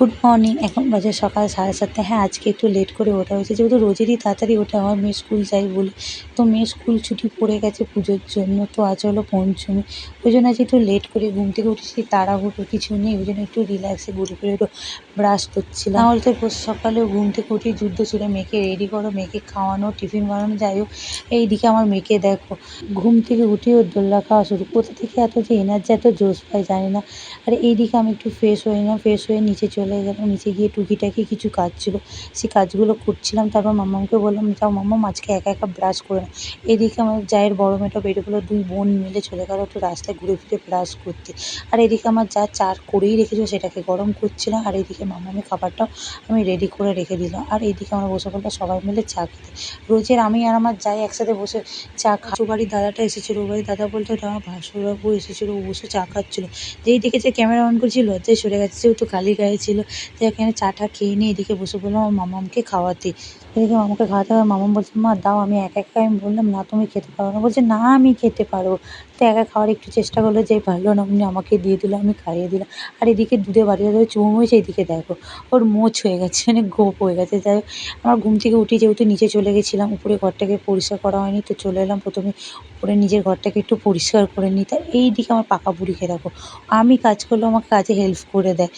Good morning এখন বাজে সকাল সাড়ে সাতটা। হ্যাঁ আজকে একটু লেট করে ওঠা হয়েছে। যেহেতু রোজেরই তাড়াতাড়ি ওঠা হয় মেয়ে স্কুল যাই বলে। তো মেয়ে স্কুল ছুটি পড়ে গেছে পুজোর জন্য, তো আজ হলো পঞ্চমী। ওই জন্য আজ একটু লেট করে ঘুম থেকে উঠেছি তাড়াহুড়ো কিছু নেই। ওই জন্য একটু রিল্যাক্সে ঘুরে ফিরে একটু ব্রাশ করছিলাম। নাহলে তো রোজ সকালে ঘুম থেকে উঠেই যুদ্ধ ছিল মেয়েকে রেডি করো, মেয়েকে খাওয়ানো টিফিন বানানো, যাই হোক। এইদিকে আমার মেয়েকে দেখো। ঘুম থেকে উঠে ওর দোল্লা খাওয়া শুরু। কোথা থেকে এত যে এনার্জি এত জোশ পাই জানি না। আর এইদিকে আমি একটু ফ্রেশ হয়ে নিলাম। ফ্রেশ হয়ে নিচে চলে গেলাম নিচে গিয়ে টুকিটাকি কিছু কাজ ছিল। সেই কাজগুলো করছিলাম। তারপর মাম্মামকে বললাম, যাও মাম্মাম আজকে একা একা ব্রাশ করে নাও। এদিকে আমার জায়ের বড় মেয়েটা বেরিয়ে পড়ল দুই বোন মিলে চলে গেলো একটু রাস্তায় ঘুরে ফিরে ব্রাশ করতে। আর এদিকে আমার যা চার করেই রেখেছিল, সেটাকে গরম করছিলাম। আর এইদিকে মাম্মামের খাবারটাও আমি রেডি করে রেখে দিলাম। আর এদিকে আমরা বসে পড়ল সবাই মিলে চা খেতে। রোজের আমি আর আমার যাই একসাথে বসে চা খা বাড়ির দাদাটা এসেছিল। বাড়ির দাদা বলতে ওটা আমার ভাসুরবাবু এসেছিল। ও বসে চা খাচ্ছিলো। যেই দেখেছে ক্যামেরা অন করেছিল লজ্জায় সরে গেছে। যেহেতু খালি গায়ে ছিল। তো এখানে চা টা খেয়ে নিয়ে এদিকে বসে পড়লাম আমার মামামকে খাওয়াতে। এদিকে মামাকে খাওয়াতে হবে। মামা বলছে, মা, দাও, আমি একা একা আমি বললাম, না, তুমি খেতে পারো না। বলছে, না, আমি খেতে পারব তো একা খাওয়ার একটু চেষ্টা করল যে, পারল না। উনি আমাকে দিয়ে দিল, আমি খাইয়ে দিলাম। আর এদিকে দুধে বাড়িতে ধরে চুমু হয়েছে, এদিকে দেখো, ওর মোচ হয়ে গেছে মানে গোপ হয়ে গেছে। যাই আমার ঘুম থেকে উঠে, যেহেতু নিচে চলে গেছিলাম, উপরে ঘরটাকে পরিষ্কার করা হয়নি, তো চলে এলাম প্রথমে উপরে নিজের ঘরটাকে একটু পরিষ্কার করে নিই। তা এই দিকে আমার পাকা বুড়িকে দেখো, আমি কাজ করলে আমাকে কাজে হেল্প করে দেয়।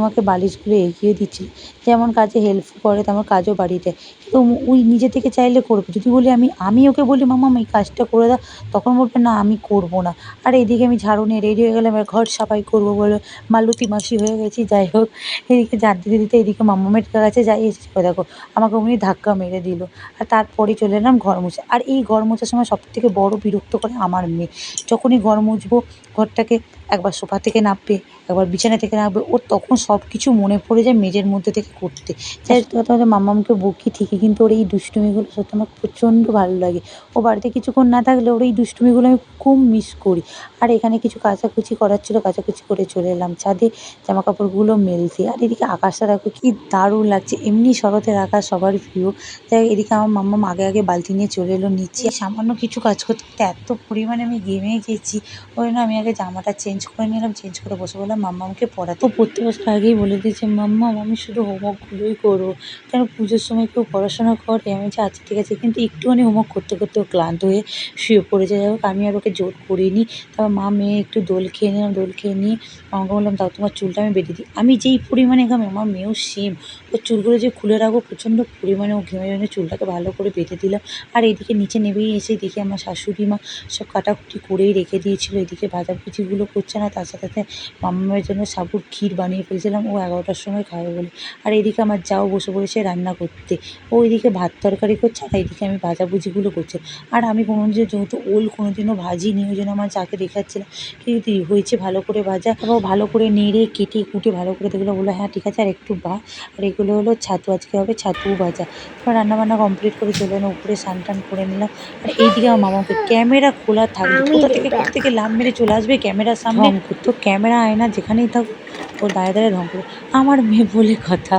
আমাকে বালিশগুলো এগিয়ে দিচ্ছি, যেমন কাজে হেল্প করে তেমন কাজও বাড়িয়ে দেয় কিন্তু ওই নিজে থেকে চাইলে করবে। যদি বলি আমি আমি ওকে বলি, মামা এই কাজটা করে দাও তখন বলবে, না, আমি করব না। আর এইদিকে আমি ঝাড়ু নিয়ে রেডি হয়ে গেলাম, এবার ঘর সাফাই করব বলে মালতী মাসি হয়ে গেছি, যাই হোক। এদিকে ঝাড় দিতে এদিকে মাম্মামের কাছে যাই এসেছি দেখো আমাকে অমনি ধাক্কা মেরে দিল। আর তারপরে চলে এলাম ঘর মুছে। আর এই ঘর মোছার সময় সবথেকে বড় বিরক্ত করে আমার মেয়ে। যখনই ঘর মুছবো, ঘরটাকে একবার সোফা থেকে নামবে, একবার বিছানা থেকে নামবে ওর তখন সব কিছু মনে পড়ে যায় মেঝের মধ্যে থেকে করতে। যাই কথা হচ্ছে মাম্মামকে বকি ঠিকই, কিন্তু ওর এই দুষ্টুমিগুলো সত্যি আমার প্রচণ্ড ভালো লাগে। ও বাড়িতে কিছুক্ষণ না থাকলে ওর এই দুষ্টুমিগুলো আমি খুব মিস করি। আর এখানে কিছু কাচাকুচি করার ছিল, কাচাকুচি করে চলে এলাম ছাদে জামা কাপড়গুলো মেলতে আর এদিকে আকাশটা দেখো কি দারুণ লাগছে, এমনি শরতের আকাশ, সবার প্রিয়। তাই এদিকে আমার মাম্মাম আগে আগে বালতি নিয়ে চলে এলো নিচে। সামান্য কিছু কাজ করতে এত পরিমাণে আমি ঘেমে গেছি, ওই জন্য আমি আগে জামাটা চেঞ্জ করে নিলাম চেঞ্জ করে বসে বললাম মাম্মামকে পড়াতে ও পড়তে বসতে আগেই বলে দিয়েছে মাম্মাম আমি শুধু হোমওয়ার্কগুলোই করব কেন পুজোর সময় কেউ পড়াশোনা করে? আমি বলছি আচ্ছা ঠিক আছে। কিন্তু একটুখানি হোমওয়ার্ক করতে করতে ও ক্লান্ত হয়ে শুয়ে পড়েছে। যাই হোক, আমি আর ওকে জোর করিনি। তারপর মা, মেয়ে, একটু দোল খেয়ে নিলাম, দোল খেয়ে নিয়ে আমাকে বললাম তাও তোমার চুলটা আমি বেঁধে দিই। আমি যেই পরিমাণে ঘামি আমার মেয়েও সেম ওর চুলগুলো যে খুলে রাখব, প্রচণ্ড পরিমাণে ও ঘেমে ঘেমে চুলটাকে ভালো করে বেঁধে দিলাম। আর এদিকে নিচে নেমেই এসে দেখি আমার শাশুড়ি মা সব কাটাকুটি করেই রেখে দিয়েছিলো। এদিকে ভাজাভুজিগুলো করছে না তার সাথে সাথে মামামের জন্য সাবুর ক্ষীর বানিয়ে ফেলেছিলাম ও এগারোটার সময় খাবে বলে। আর এদিকে আমার যাও বসে পড়েছে রান্না করতে। ও এদিকে ভাত তরকারি করছে আর এদিকে আমি ভাজাভুজিগুলো করছি। আর আমি কোনো দিন যেহেতু ওল কোনো দিনও ভাজিনি ওই জন্য আমার যাকে দেখাচ্ছিলাম কিন্তু হয়েছে ভালো করে ভাজা? তারপর ভালো করে নেড়ে কেটে কুটে ভালো করে দেখল বলল হ্যাঁ ঠিক আছে আর একটু বা আর এগুলো হলো ছাতু আজকে হবে ছাতু ভাজা। তারপর রান্নাবান্না কমপ্লিট করে চলে এলাম উপরে স্নান টান করে নিলাম। আর এইদিকে আমার মামাকে ক্যামেরা খোলা থাকবে কোথা থেকে কোথা থেকে লাভ মেরে চলে আসবে ক্যামেরার সামনে তো ক্যামেরা আয়না যেখানেই থাকুক ও দাঁড়িয়ে দাঁড়িয়ে ঢং করতো। আমার মেয়ে বলে কথা